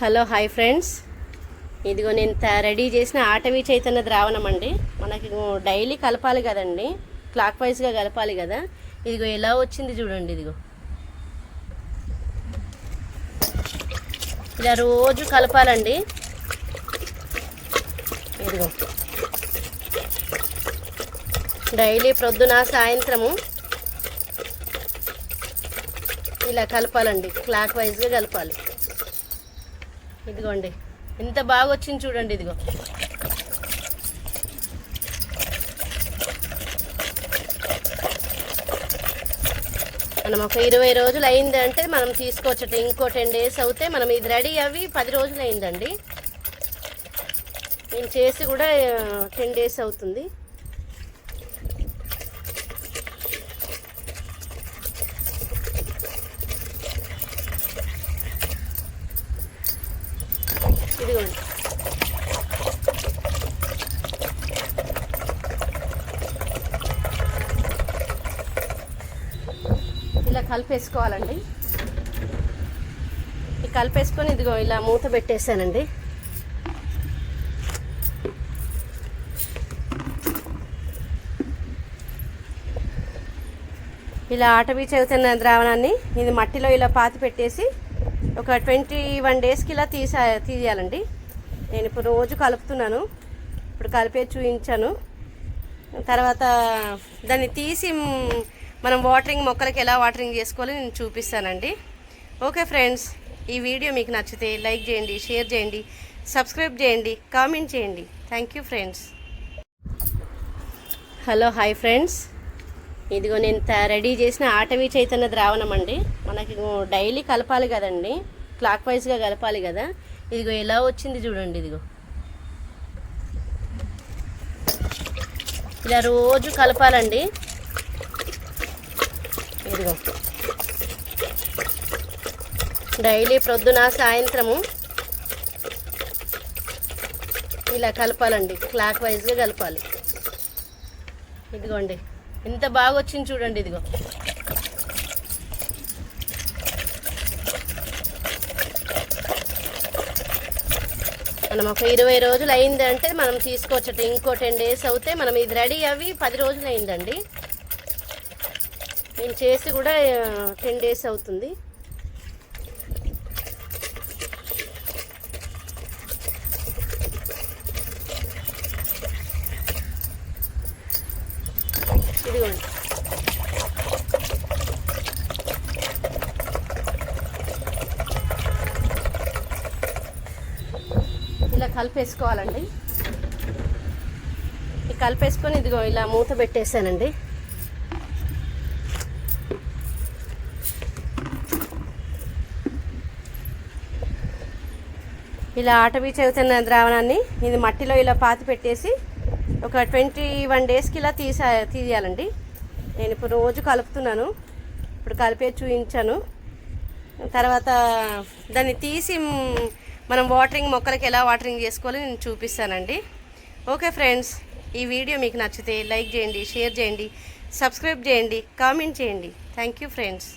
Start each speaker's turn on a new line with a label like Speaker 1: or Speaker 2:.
Speaker 1: Hello hi friends. ఇదిగో నేను ready చేసిన ఆటవీ చైతన్య ద్రావణం అండి. మనకి డైలీ కలపాలి కదండి. క్లాక్ వైజ్గా కలపాలి కదా. ఇదిగో ఎలా వచ్చింది చూడండి ఇదిగో. ఇలా రోజు కలపాలండి. ఇదిగో. డైలీ ప్రొద్దున సాయంత్రము ఇలా కలపాలండి. క్లాక్ వైజ్గా కలపాలి. ఇదిగోండి. ఎంత బాగా వచ్చింది చూడండి ఇదిగో. మనం ఒక ఇరవై రోజులు అయిందంటే మనం తీసుకోవచ్చట. ఇంకో టెన్ డేస్ అవుతే మనం ఇది రెడీ అవి పది రోజులు అయిందండి. నేను చేసి కూడా టెన్ డేస్ అవుతుంది. ఇదిగోండి ఇలా కలిపేసుకోవాలండి. ఈ కలిపేసుకొని ఇదిగో ఇలా మూత పెట్టేసానండి ఇలా ఆటవీ చదువుతున్న ద్రావణాన్ని ఇది మట్టిలో ఇలా పాతి పెట్టేసి ఒక ట్వంటీ వన్ డేస్కి ఇలా తీసా తీయాలండి. నేను ఇప్పుడు రోజు కలుపుతున్నాను. ఇప్పుడు కలిపే చూపించాను తర్వాత దాన్ని తీసి మనం వాటరింగ్ మొక్కలకి ఎలా వాటరింగ్ చేసుకోవాలో నేను చూపిస్తానండి. ఓకే ఫ్రెండ్స్ ఈ వీడియో మీకు నచ్చితే లైక్ చేయండి షేర్ చేయండి సబ్స్క్రైబ్ చేయండి కామెంట్ చేయండి. Thank you friends. Hello hi friends. ఇదిగో నేను త- రెడీ చేసిన ఆటవీ చైతన్య ద్రావణం అండి. మనకి డైలీ కలపాలి కదండి. క్లాక్ వైజ్గా కలపాలి కదా. ఇదిగో ఎలా వచ్చింది చూడండి ఇదిగో. ఇలా రోజు కలపాలండి. ఇదిగో. డైలీ ప్రొద్దున సాయంత్రము ఇలా కలపాలండి. క్లాక్ వైజ్గా కలపాలి. ఇదిగోండి. ఎంత బాగా వచ్చింది చూడండి ఇదిగో. మనం ఒక ఇరవై రోజులు అయిందంటే మనం తీసుకోవచ్చట. ఇంకో టెన్ డేస్ అవుతే మనం ఇది రెడీ అవి పది రోజులు అయిందండి. నేను చేసి కూడా టెన్ డేస్ అవుతుంది ఇదిగోండి ఇలా కలిపేసుకోవాలండి. కలిపేసుకొని ఇదిగో ఇలా మూత పెట్టేసానండి. ఇలా ఆటవీ చదువుతున్న ద్రావణాన్ని ఇది మట్టిలో ఇలా పాతి పెట్టేసి ఒక ట్వంటీ వన్ డేస్కి ఇలా తీసా తీయాలండి. నేను ఇప్పుడు రోజు కలుపుతున్నాను. ఇప్పుడు కలిపే చూపించాను తర్వాత దాన్ని తీసి మనం వాటరింగ్ మొక్కలకి ఎలా వాటరింగ్ చేసుకోవాలో నేను చూపిస్తానండి. ఓకే ఫ్రెండ్స్ ఈ వీడియో మీకు నచ్చితే లైక్ చేయండి షేర్ చేయండి సబ్స్క్రైబ్ చేయండి కామెంట్ చేయండి. Thank you friends